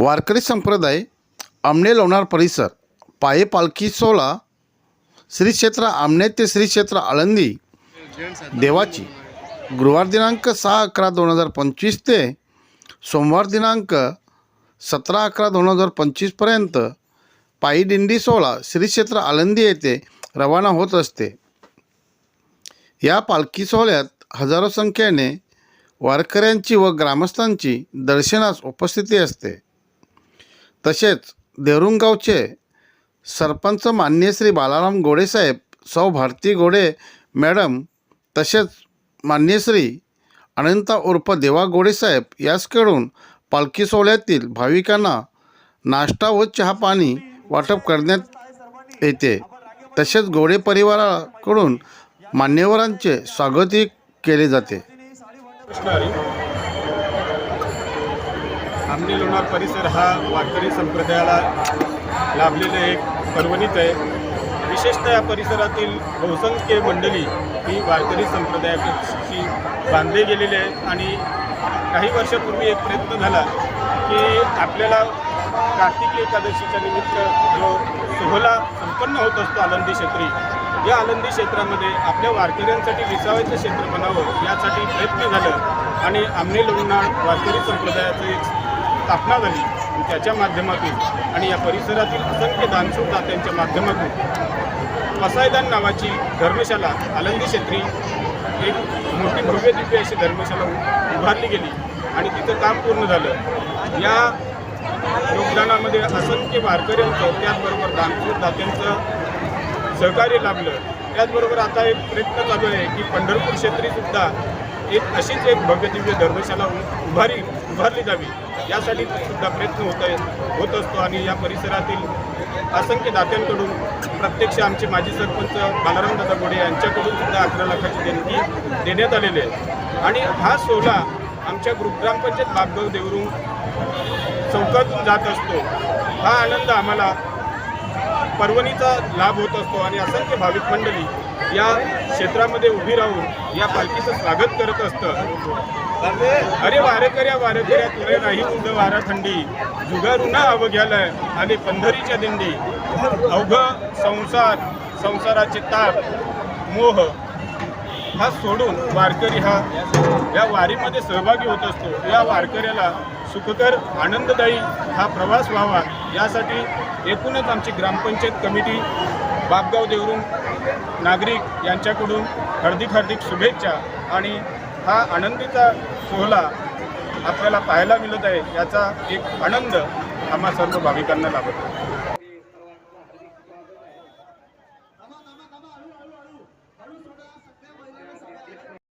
वारकरी संप्रदाय आमणे लोणार परिसर पाये पालखी सोहळा श्री क्षेत्र आमणे ते श्री क्षेत्र आळंदी देवाची. गुरुवार दिनांक सहा अकरा दोन हजार पंचवीस ते सोमवार दिनांक सतरा अकरा दोन हजार पंचवीसपर्यंत पायी दिंडी सोहळा श्री क्षेत्र आळंदी येथे रवाना होत असते. या पालखी सोहळ्यात हजारो संख्येने वारकऱ्यांची व ग्रामस्थांची दर्शनास उपस्थिती असते. तसेच देरुंगावचे सरपंच मान्य श्री बालाराम गोडेसाहेब सौ भारती गोडे मॅडम तसेच मान्य श्री अनंता उर्फ देवा गोडेसाहेब याचकडून पालखी सोहळ्यातील भाविकांना नाश्ता व चहा पाणी वाटप करण्यात येते. तसेच गोडे परिवाराकडून मान्यवरांचे स्वागतही केले जाते. आमने लोणार परिसर हा वारकरी संप्रदायाला लाभलेलं एक पर्वणीच आहे. विशेषतः या परिसरातील बहुसंख्य मंडळी ही वारकरी संप्रदायाशी बांधले गेलेले आहेत. आणि काही वर्षापूर्वी एक प्रयत्न झाला की आपल्याला कार्तिकी एकादशीच्या निमित्त जो सोहळा संपन्न होत असतो आनंदी क्षेत्री या आनंदी क्षेत्रामध्ये आपल्या वारकऱ्यांसाठी विसावायचं क्षेत्र बनावं यासाठी प्रयत्न झालं. आणि आमने लोणाळ वारकरी संप्रदायाचं एक स्थापना झाली आणि त्याच्या माध्यमातून आणि या परिसरातील असंख्य दानशूर दात्यांच्या माध्यमातून पसायदान नावाची धर्मशाला आलंदी क्षेत्री एक मोठी भव्य दिव्य अशी धर्मशाला उभारली गेली आणि तिचं काम पूर्ण झालं. या योगदानामध्ये असंख्य वारकऱ्यांचं त्याचबरोबर दानशूर दात्यांचं सहकार्य लाभलं. त्याचबरोबर आता एक प्रयत्न चालू आहे की पंढरपूर क्षेत्रीसुद्धा एक अशीच एक भव्य दिव्य धर्मशाला उभारी उभारली जावी यासाठी सुद्धा प्रयत्न होत आहे होत असतो. आणि या परिसरातील असंख्य दात्यांकडून प्रत्यक्ष आमचे माजी सरपंच बालाराम दादा गोडे यांच्याकडून सुद्धा अकरा लाखाची देणगी देण्यात आलेली आहे. आणि हा सोहळा आमच्या ग्रुप ग्रामपंचायत बागगाव देवरून चौकातून जात असतो. हा आनंद आम्हाला पर्वणीचा लाभ होत असतो. आणि असंख्य भाविक मंडळी या क्षेत्रामध्ये उभी राहून या पालखीचं स्वागत करत असतं. अरे वारकऱ्या वारकऱ्या तुरे नाही उद वारा थंडी. जुगारुना अवघ्यालय आणि पंढरीच्या दिंडी. अवघ संसार संसाराचे ताप मोह हा सोडून वारकरी हा या वारीमध्ये सहभागी होत असतो. या वारकऱ्याला सुखकर आनंददायी हा प्रवास व्हावा. यासाठी एकूणच आमची ग्रामपंचायत कमिटी बापगाव देवरून नागरिक यांच्याकडून हार्दिक हार्दिक शुभेच्छा आणि हा आनंदीचा सोहळा आपल्याला पाहायला मिळत आहे याचा एक आनंद आम्हा सर्व भाविकांना लाभत आहे.